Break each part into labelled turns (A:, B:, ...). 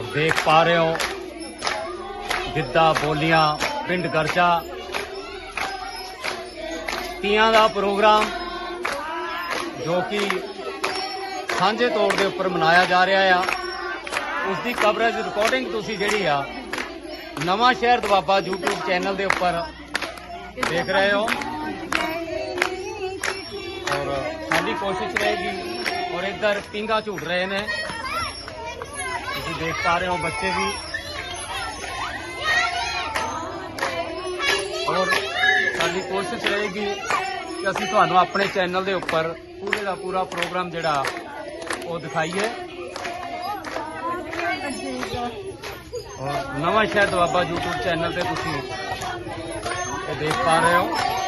A: ਔਰ ਦੇਖ ਪਾ ਰਹੇ ਹੋ, ਗਿੱਧਾ ਬੋਲੀਆਂ, ਪਿੰਡ ਗਰਜਾ। ਤੀਆਂ ਦਾ ਪ੍ਰੋਗਰਾਮ, ਜੋ ਕਿ ਸਾਂਝੇ ਤੌਰ ਦੇ ਉੱਪਰ ਮਨਾਇਆ ਜਾ ਰਿਹਾ ਆ। ਉਸ ਦੀ ਕਵਰੇਜ ਰਿਕਾਰਡਿੰਗ ਤੁਸੀਂ ਜਿਹੜੀ ਆ, ਨਵਾਂ ਸ਼ਹਿਰ ਦਵਾਬਾ YouTube ਚੈਨਲ ਦੇ ਉੱਪਰ ਦੇਖ ਰਹੇ ਹੋ। ਔਰ ਸਾਡੀ ਕੋਸ਼ਿਸ਼ ਰਹੇਗੀ, ਔਰ ਇੱਧਰ ਪਿੰਗਾ ਝੂਟ ਰਹੇ ਨੇ। ਤੁਸੀਂ ਦੇਖ ਪਾ ਰਹੇ ਹੋ ਬੱਚੇ ਵੀ। ਔਰ ਸਾਡੀ ਕੋਸ਼ਿਸ਼ ਰਹੇਗੀ ਕਿ ਅਸੀਂ ਤੁਹਾਨੂੰ ਆਪਣੇ ਚੈਨਲ ਦੇ ਉੱਪਰ ਪੂਰੇ ਦਾ ਪੂਰਾ ਪ੍ਰੋਗਰਾਮ ਜਿਹੜਾ, ਉਹ ਦਿਖਾਈਏ। ਔਰ ਨਵਾਂ ਸ਼ਹਿਰ ਦਵਾਬਾ YouTube ਚੈਨਲ ਤੇ ਤੁਸੀਂ ਇਹ ਦੇਖ ਪਾ ਰਹੇ ਹੋ।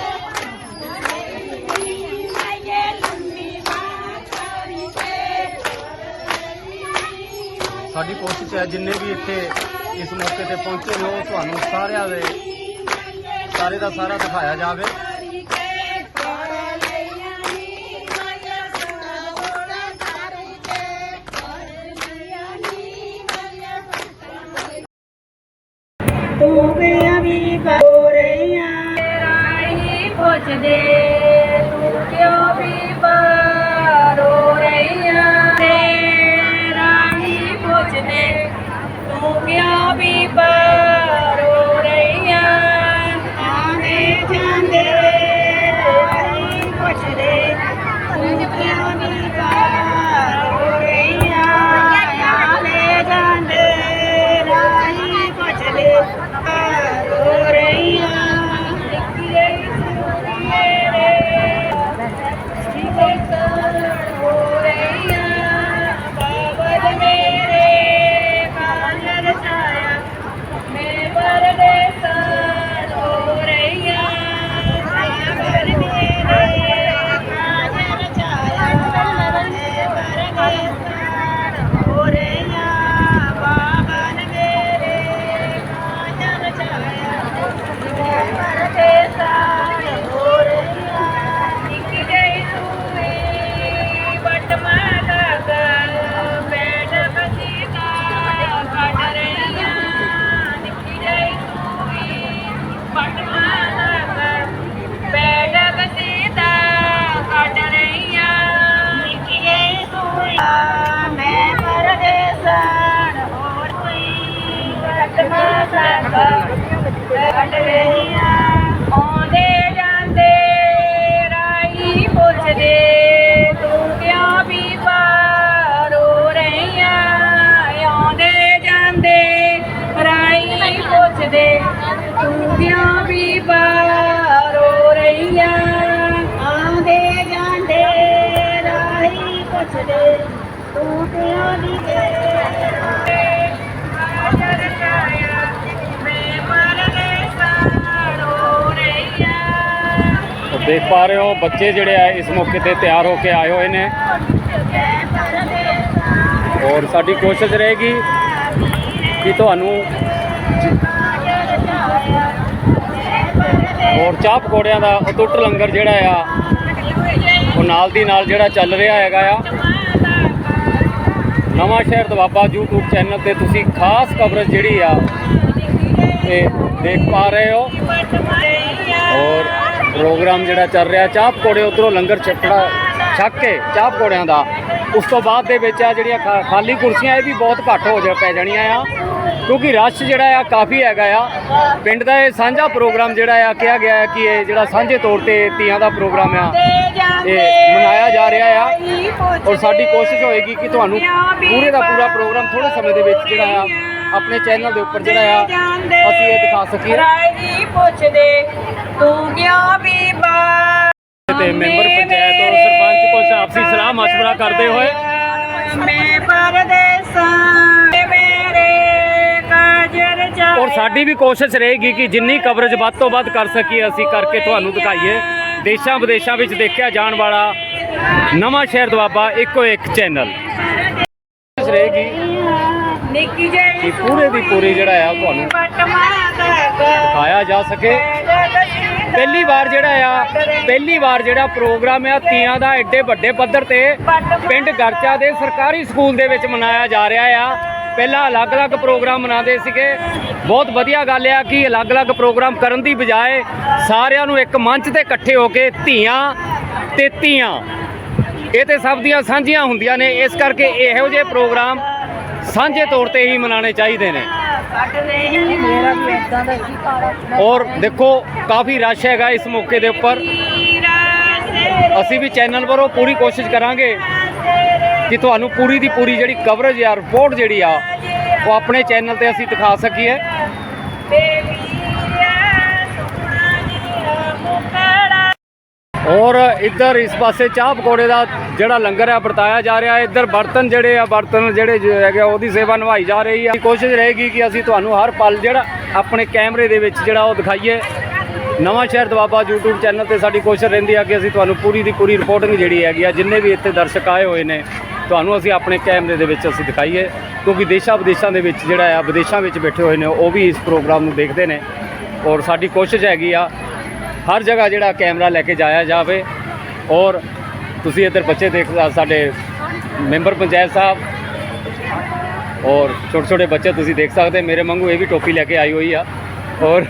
A: ਸਾਡੀ ਕੋਸ਼ਿਸ਼ ਹੈ ਜਿੰਨੇ ਵੀ ਇੱਥੇ ਇਸ ਮੌਕੇ ਤੇ ਪਹੁੰਚੇ ਨੇ ਉਹ ਤੁਹਾਨੂੰ ਸਾਰਿਆਂ ਦੇ ਸਾਰੇ ਦਾ ਸਾਰਾ ਦਿਖਾਇਆ ਜਾਵੇ।
B: ਤੂੰ ਵੀ ਬੋ ਰਹੀਆਂ। ਰਾਣੀ ਪੁੱਛਦੇ। ਕਿਉਂ ਕੱਢ ਰਹੀਆਂ ਆਉਂਦੇ ਜਾਂਦੇ ਰਾਈ ਪੁੱਛਦੇ, ਤੂੰ ਕਿਉਂ ਵੀ ਬਾਰੋ ਰਹੀਆਂ? ਆਉਂਦੇ ਜਾਂਦੇ ਰਾਈ ਪੁੱਛਦੇ, ਤੂੰ ਕਿਉਂ ਵੀ ਬਾਰੋ ਰਹੀਆਂ? ਆਉਂਦੇ ਜਾਂਦੇ ਰਾਈ ਪੁੱਛਦੇ, ਤੂੰ ਕਿਉਂ ਵੀ ਹਾਜ਼ਰ ਛਾਇਆ ਮੈਂ ਮਰਨੇ ਸਾੜੋ ਰਹੀਆਂ
A: ਔਰ ਦੇਖ ਪਾ ਰਹੇ ਹੋ, ਬੱਚੇ ਜਿਹੜੇ ਆ ਇਸ ਮੌਕੇ ਤੇ ਤਿਆਰ ਹੋ ਕੇ ਆਏ ਹੋਏ ਨੇ। ਔਰ ਸਾਡੀ ਕੋਸ਼ਿਸ਼ ਰਹੇਗੀ ਕਿ ਤੁਹਾਨੂੰ ਔਰ ਚਾਹ ਪਕੌੜਿਆਂ ਦਾ ਅਟੁੱਟ ਲੰਗਰ ਜਿਹੜਾ ਆ, ਉਹ ਨਾਲ ਦੀ ਨਾਲ ਜਿਹੜਾ ਚੱਲ ਰਿਹਾ ਹੈਗਾ ਆ। ਨਵਾਂ ਸ਼ਹਿਰ ਦਵਾਬਾ YouTube ਚੈਨਲ ਤੇ ਤੁਸੀਂ ਖਾਸ ਕਵਰੇਜ ਜਿਹੜੀ ਆ, ਇਹ ਦੇਖ ਪਾ ਰਹੇ ਹੋ। ਔਰ ਪ੍ਰੋਗਰਾਮ ਜਿਹੜਾ ਚੱਲ ਰਿਹਾ, ਚਾਹ ਪਕੌੜੇ ਉਧਰੋਂ ਲੰਗਰ ਛਕੜਾ ਛੱਕ ਕੇ ਚਾਹ ਪਕੌੜਿਆਂ ਦਾ। ਉਸ ਤੋਂ ਬਾਅਦ ਦੇ ਵਿੱਚ ਆ ਜਿਹੜੀਆਂ ਖਾ- ਖਾਲੀ ਕੁਰਸੀਆਂ, ਇਹ ਵੀ ਬਹੁਤ ਘੱਟ ਹੋ ਜਾ, ਪੈ ਜਾਣੀਆਂ ਆ। ਕਿਉਂਕਿ ਰਸ਼ ਜਿਹੜਾ ਆ ਕਾਫੀ ਹੈਗਾ ਆ। ਪਿੰਡ ਦਾ ਇਹ ਸਾਂਝਾ ਪ੍ਰੋਗਰਾਮ ਜਿਹੜਾ ਆ, ਕਿਹਾ ਗਿਆ ਹੈ ਕਿ ਇਹ ਜਿਹੜਾ ਸਾਂਝੇ ਤੌਰ ਤੇ ਤੀਆਂ ਦਾ ਪ੍ਰੋਗਰਾਮ ਆ, ਇਹ ਮਨਾਇਆ ਜਾ ਰਿਹਾ ਆ। ਔਰ ਸਾਡੀ ਕੋਸ਼ਿਸ਼ ਹੋਏਗੀ ਕਿ ਤੁਹਾਨੂੰ ਪੂਰੇ ਦਾ ਪੂਰਾ ਪ੍ਰੋਗਰਾਮ ਥੋੜੇ ਸਮੇਂ ਦੇ ਵਿੱਚ ਜਿਹੜਾ ਆ, ਆਪਣੇ ਚੈਨਲ ਦੇ ਉੱਪਰ ਜਿਹੜਾ ਆ, ਅਸੀਂ ਇਹ ਦਿਖਾ ਸਕੀਏ।
B: ਪੁੱਛਦੇ ਤੂੰ ਕਿਉਂ ਵੀ ਬਾਹਰ
A: ਤੇ ਮੈਂਬਰ ਪੰਚਾਇਤ ਔਰ ਸਰਪੰਚ ਕੋਲ ਆਪਸੀ ਸਲਾਹ ਮਸ਼ਵਰਾ ਕਰਦੇ ਹੋਏ।
B: ਮੈਂ ਪਰਦੇਸਾਂ ਮੇਰੇ ਕਾਜਰ ਜਾਏ
A: ਔਰ ਸਾਡੀ ਵੀ ਕੋਸ਼ਿਸ਼ ਰਹੇਗੀ ਕਿ ਜਿੰਨੀ ਕਵਰੇਜ ਵੱਧ ਤੋਂ ਵੱਧ ਕਰ ਸਕੀਏ ਅਸੀਂ ਕਰਕੇ ਤੁਹਾਨੂੰ ਦਿਖਾਈਏ। ਦੇਸ਼ਾਂ ਵਿਦੇਸ਼ਾਂ ਵਿੱਚ ਦੇਖਿਆ ਜਾਣ ਵਾਲਾ ਨਵਾਂ ਸ਼ਹਿਰ ਦਵਾਬਾ ਇੱਕੋ ਇੱਕ ਚੈਨਲ। ਰਹੇਗੀ ਪੂਰੇ ਦੀ ਪੂਰੀ ਜਿਹੜਾ ਆ ਤੁਹਾਨੂੰ ਦਿਖਾਇਆ ਜਾ ਸਕੇ। ਪਹਿਲੀ ਵਾਰ ਜਿਹੜਾ ਆ, ਪਹਿਲੀ ਵਾਰ ਜਿਹੜਾ ਪ੍ਰੋਗਰਾਮ ਆ, ਤੀਆਂ ਦਾ ਐਡੇ ਵੱਡੇ ਪੱਧਰ ਤੇ ਪਿੰਡ ਗਰਚਾ ਦੇ ਸਰਕਾਰੀ ਸਕੂਲ ਦੇ ਵਿੱਚ ਮਨਾਇਆ ਜਾ ਰਿਹਾ ਆ। ਪਹਿਲਾਂ ਅਲੱਗ-ਅਲੱਗ ਪ੍ਰੋਗਰਾਮ ਮਨਾਉਂਦੇ ਸੀਗੇ। ਬਹੁਤ ਵਧੀਆ ਗੱਲ ਆ ਕਿ ਅਲੱਗ-ਅਲੱਗ ਪ੍ਰੋਗਰਾਮ ਕਰਨ ਦੀ ਬਜਾਏ ਸਾਰਿਆਂ ਨੂੰ ਇੱਕ ਮੰਚ ਤੇ ਇਕੱਠੇ ਹੋ ਕੇ ਧੀਆਂ ਤੇ ਧੀਆਂ ਇਹ ਤੇ ਸਭ ਦੀਆਂ ਸਾਂਝੀਆਂ ਹੁੰਦੀਆਂ ਨੇ। ਇਸ ਕਰਕੇ ਇਹੋ ਜਿਹੇ ਪ੍ਰੋਗਰਾਮ ਸਾਂਝੇ ਤੌਰ ਤੇ ਹੀ ਮਨਾਉਣੇ ਚਾਹੀਦੇ ਨੇ। ਔਰ ਦੇਖੋ ਕਾਫੀ ਰਸ਼ ਹੈਗਾ ਇਸ ਮੌਕੇ ਦੇ ਉੱਪਰ। ਅਸੀਂ ਵੀ ਚੈਨਲ ਵੱਲੋਂ ਪੂਰੀ ਕੋਸ਼ਿਸ਼ ਕਰਾਂਗੇ ਕਿ ਤੁਹਾਨੂੰ ਪੂਰੀ ਦੀ ਪੂਰੀ ਜਿਹੜੀ ਕਵਰੇਜ ਆ ਰਿਪੋਰਟ ਜਿਹੜੀ ਆ ਉਹ ਆਪਣੇ ਚੈਨਲ ਤੇ ਅਸੀਂ ਦਿਖਾ ਸਕੀਏ। ਔਰ ਇੱਧਰ ਇਸ ਪਾਸੇ ਚਾਹ ਪਕੌੜੇ ਦਾ ਜਿਹੜਾ ਲੰਗਰ ਹੈ ਵਰਤਾਇਆ ਜਾ ਰਿਹਾ ਹੈ। ਇੱਧਰ ਬਰਤਨ ਜਿਹੜੇ ਆ ਬਰਤਨ ਜਿਹੜੇ ਹੈਗੇ ਆ, ਉਹਦੀ ਸੇਵਾ ਨਿਭਾਈ ਜਾ ਰਹੀ ਹੈ। ਕੋਸ਼ਿਸ਼ ਰਹੇਗੀ ਕਿ ਅਸੀਂ ਤੁਹਾਨੂੰ ਹਰ ਪਲ ਜਿਹੜਾ ਆਪਣੇ ਕੈਮਰੇ ਦੇ ਵਿੱਚ ਜਿਹੜਾ ਉਹ ਦਿਖਾਈਏ। ਨਵਾਂ ਸ਼ਹਿਰ ਦਵਾਬਾ YouTube ਚੈਨਲ ਤੇ ਸਾਡੀ ਕੋਸ਼ਿਸ਼ ਰਹਿੰਦੀ ਆ ਕਿ ਅਸੀਂ ਤੁਹਾਨੂੰ ਪੂਰੀ ਦੀ ਪੂਰੀ ਰਿਪੋਰਟਿੰਗ ਜਿਹੜੀ ਹੈਗੀ ਆ ਜਿੰਨੇ ਵੀ ਇੱਥੇ ਦਰਸ਼ਕ ਆਏ ਹੋਏ ਨੇ ਤੁਹਾਨੂੰ ਅਸੀਂ ਆਪਣੇ ਕੈਮਰੇ ਦੇ ਵਿੱਚ ਅਸੀਂ ਦਿਖਾਈਏ। ਕਿਉਂਕਿ ਦੇਸ਼ਾਂ ਵਿਦੇਸ਼ਾਂ ਦੇ ਵਿੱਚ ਜਿਹੜਾ ਆ ਵਿਦੇਸ਼ਾਂ ਵਿੱਚ ਬੈਠੇ ਹੋਏ ਨੇ ਉਹ ਵੀ ਇਸ ਪ੍ਰੋਗਰਾਮ ਨੂੰ ਦੇਖਦੇ ਨੇ। ਔਰ ਸਾਡੀ ਕੋਸ਼ਿਸ਼ ਹੈਗੀ ਆ ਹਰ ਜਗ੍ਹਾ ਜਿਹੜਾ ਕੈਮਰਾ ਲੈ ਕੇ ਜਾਇਆ ਜਾਵੇ ਔਰ ਤੁਸੀਂ ਇੱਧਰ ਬੱਚੇ ਦੇਖ ਸਾਡੇ ਮੈਂਬਰ ਪੰਚਾਇਤ ਸਾਹਿਬ ਔਰ ਛੋਟੇ ਛੋਟੇ ਬੱਚੇ ਤੁਸੀਂ ਦੇਖ ਸਕਦੇ ਮੇਰੇ ਵਾਂਗੂ ਇਹ ਵੀ ਟੋਪੀ ਲੈ ਕੇ ਆਈ ਹੋਈ ਆ ਔਰ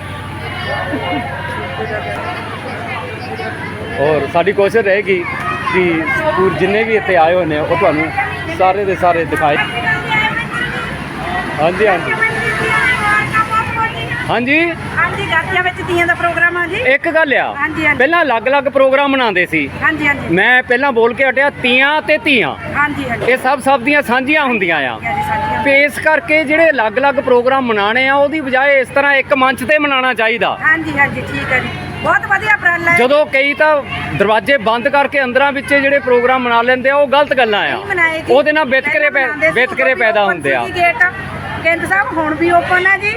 A: ਔਰ ਸਾਡੀ ਕੋਸ਼ਿਸ਼ ਰਹੇਗੀ ਕਿ ਪੂਰ ਜਿੰਨੇ ਵੀ ਇੱਥੇ ਆਏ ਹੋਏ ਨੇ, ਉਹ ਤੁਹਾਨੂੰ ਸਾਰੇ ਦੇ ਸਾਰੇ ਦਿਖਾਏ। ਹਾਂਜੀ ਹਾਂਜੀ। ਹਾਂਜੀ।
B: ਹਾਂਜੀ ਗਾਤੀਆਂ ਵਿੱਚ ਤੀਆਂ ਦਾ ਪ੍ਰੋਗਰਾਮ ਆ ਜੀ।
A: ਇੱਕ ਗੱਲ ਆ।
B: ਹਾਂਜੀ, ਹਾਂਜੀ।
A: ਪਹਿਲਾਂ ਅਲੱਗ-ਅਲੱਗ ਪ੍ਰੋਗਰਾਮ ਮਨਾਉਂਦੇ ਸੀ।
B: ਹਾਂਜੀ ਹਾਂਜੀ।
A: ਮੈਂ ਪਹਿਲਾਂ ਬੋਲ ਕੇ ਹਟਿਆ ਤੀਆਂ ਤੇ ਧੀਆਂ।
B: ਹਾਂਜੀ ਹਾਂਜੀ।
A: ਇਹ ਸਭ ਸਭ ਦੀਆਂ ਸਾਂਝੀਆਂ ਹੁੰਦੀਆਂ ਆ।
B: ਜੀ ਸਾਡੀਆਂ
A: ਤੇ ਇਸ ਕਰਕੇ ਜਿਹੜੇ ਅਲੱਗ-ਅਲੱਗ ਪ੍ਰੋਗਰਾਮ ਮਨਾਣੇ ਆ ਉਹਦੀ ਬਜਾਏ ਇਸ ਤਰ੍ਹਾਂ ਇੱਕ ਮੰਚ ਤੇ ਮਨਾਉਣਾ ਚਾਹੀਦਾ।
B: ਹਾਂਜੀ ਹਾਂਜੀ ਠੀਕ ਹੈ ਜੀ। ਬਹੁਤ ਵਧੀਆ ਉਪਰਾਲਾ ਹੈ।
A: ਜਦੋਂ ਕਈ ਤਾਂ ਦਰਵਾਜ਼ੇ ਬੰਦ ਕਰਕੇ ਅੰਦਰਾਂ ਵਿੱਚ ਜਿਹੜੇ ਪ੍ਰੋਗਰਾਮ ਮਨਾ ਲੈਂਦੇ ਆ ਉਹ ਗਲਤ ਗੱਲਾਂ ਆ।
B: ਨਹੀਂ ਮਨਾਏ ਜੀ।
A: ਉਹਦੇ ਨਾਲ ਵਿਤਕਰੇ ਪੈ-
B: ਪਹਿਲਾਂ ਮਨਾਉਂਦੇ ਸੀ,
A: ਵਿਤਕਰੇ
B: ਉਦੋਂ ਵੀ
A: ਪੈਦਾ ਹੁੰਦੇ ਆ।
B: ਗੇਟ। ਕੇਂਦਰ ਸਾਹਿਬ ਹੁਣ ਵੀ ਓਪਨ ਹੈ ਜੀ।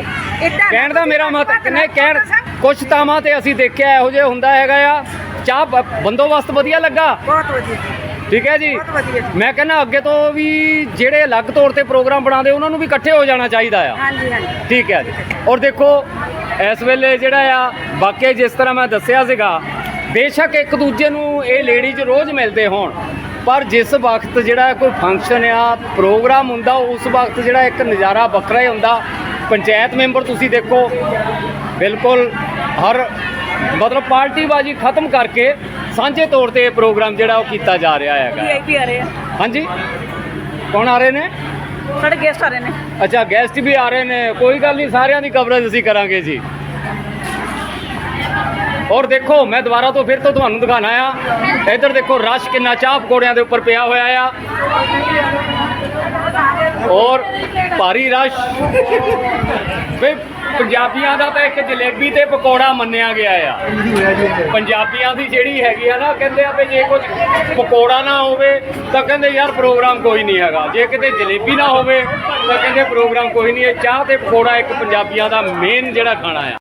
B: ਇੱਦਾਂ
A: ਕਹਿਣ ਦਾ ਮੇਰਾ ਮਤ ਨਹੀਂ ਕਹਿਣ ਕੁਛ ਤਾਵਾਂ ਤੇ ਅਸੀਂ ਦੇਖਿਆ ਇਹੋ ਜਿਹਾ ਹੁੰਦਾ ਹੈਗਾ ਆ। ਚਾਹ ਬ- ਬੰਦੋਬਸਤ ਵਧੀਆ ਲੱਗਾ?
B: ਬਹੁਤ ਵਧੀਆ ਜੀ।
A: ਠੀਕ ਹੈ ਜੀ।
B: ਬਹੁਤ ਵਧੀਆ ਜੀ।
A: ਮੈਂ ਕਹਿੰਦਾ ਅੱਗੇ ਤੋਂ ਵੀ ਜਿਹੜੇ ਅਲੱਗ ਤੌਰ ਤੇ ਪ੍ਰੋਗਰਾਮ ਬਣਾਉਂਦੇ ਉਹਨਾਂ ਨੂੰ ਵੀ ਇਕੱਠੇ ਹੋ ਜਾਣਾ ਚਾਹੀਦਾ ਆ।
B: ਹਾਂਜੀ ਹਾਂਜੀ।
A: ਠੀਕ ਹੈ ਜੀ। ਔਰ ਦੇਖੋ ਇਸ ਵੇਲੇ ਜਿਹੜਾ ਆ ਵਾਕਿਆ ਜਿਸ ਤਰ੍ਹਾਂ ਮੈਂ ਦੱਸਿਆ ਸੀਗਾ ਬੇਸ਼ੱਕ ਇੱਕ ਦੂਜੇ ਨੂੰ ਇਹ ਲੇਡੀਜ਼ ਰੋਜ਼ ਮਿਲਦੇ ਹੋਣ। ਪਰ ਜਿਸ ਵਕਤ ਜਿਹੜਾ ਕੋਈ ਫੰਕਸ਼ਨ ਆ ਪ੍ਰੋਗਰਾਮ ਹੁੰਦਾ ਉਸ ਵਕਤ ਜਿਹੜਾ ਇੱਕ ਨਜ਼ਾਰਾ ਵੱਖਰਾ ਹੀ ਹੁੰਦਾ। ਪੰਚਾਇਤ ਮੈਂਬਰ ਤੁਸੀਂ ਦੇਖੋ ਬਿਲਕੁਲ ਹਰ ਮਤਲਬ ਪਾਰਟੀਬਾਜ਼ੀ ਖਤਮ ਕਰਕੇ ਸਾਂਝੇ ਤੌਰ ਤੇ ਇਹ ਪ੍ਰੋਗਰਾਮ ਜਿਹੜਾ ਉਹ ਕੀਤਾ ਜਾ ਰਿਹਾ ਹੈਗਾ।
B: ਵੀਆਈਪੀ ਆ ਰਹੇ ਆ।
A: ਹਾਂਜੀ? ਕੌਣ ਆ ਰਹੇ ਨੇ?
B: ਸਾਡੇ ਗੈਸਟ ਆ ਰਹੇ ਨੇ।
A: ਅੱਛਾ ਗੈਸਟ ਵੀ ਆ ਰਹੇ ਨੇ। ਕੋਈ ਗੱਲ ਨਹੀਂ ਸਾਰਿਆਂ ਦੀ ਕਵਰੇਜ ਅਸੀਂ ਕਰਾਂਗੇ ਜੀ। ਔਰ ਦੇਖੋ, ਮੈਂ ਦੁਬਾਰਾ ਤੋਂ ਫਿਰ ਤੋਂ ਤੁਹਾਨੂੰ ਦਿਖਾਣਾ ਆ ਇੱਧਰ ਦੇਖੋ, ਰਸ਼ ਕਿੰਨਾ ਚਾਹ ਪਕੌੜਿਆਂ ਦੇ ਉੱਪਰ ਪਿਆ ਹੋਇਆ ਆ। ਔਰ ਭਾਰੀ ਰਸ਼। ਵੀ, ਪੰਜਾਬੀਆਂ ਦਾ ਤਾਂ ਇੱਕ ਜਲੇਬੀ ਤੇ ਪਕੌੜਾ ਮੰਨਿਆ ਗਿਆ ਆ। ਪੰਜਾਬੀਆਂ ਦੀ ਜਿਹੜੀ ਹੈਗੀ ਆ ਨਾ, ਕਹਿੰਦੇ ਆ ਵੀ ਜੇ ਕੁਝ ਪਕੌੜਾ ਨਾ ਹੋਵੇ, ਤਾਂ ਕਹਿੰਦੇ ਯਾਰ ਪ੍ਰੋਗਰਾਮ ਕੋਈ ਨਹੀਂ ਹੈਗਾ। ਜੇ ਕਿਤੇ ਜਲੇਬੀ ਨਾ ਹੋਵੇ, ਤਾਂ ਕਹਿੰਦੇ ਪ੍ਰੋਗਰਾਮ ਕੋਈ ਨਹੀਂ ਹੈ। ਚਾਹ ਤੇ ਪਕੌੜਾ ਇੱਕ ਪੰਜਾਬੀਆਂ ਦਾ ਮੇਨ ਜਿਹੜਾ ਖਾਣਾ ਆ।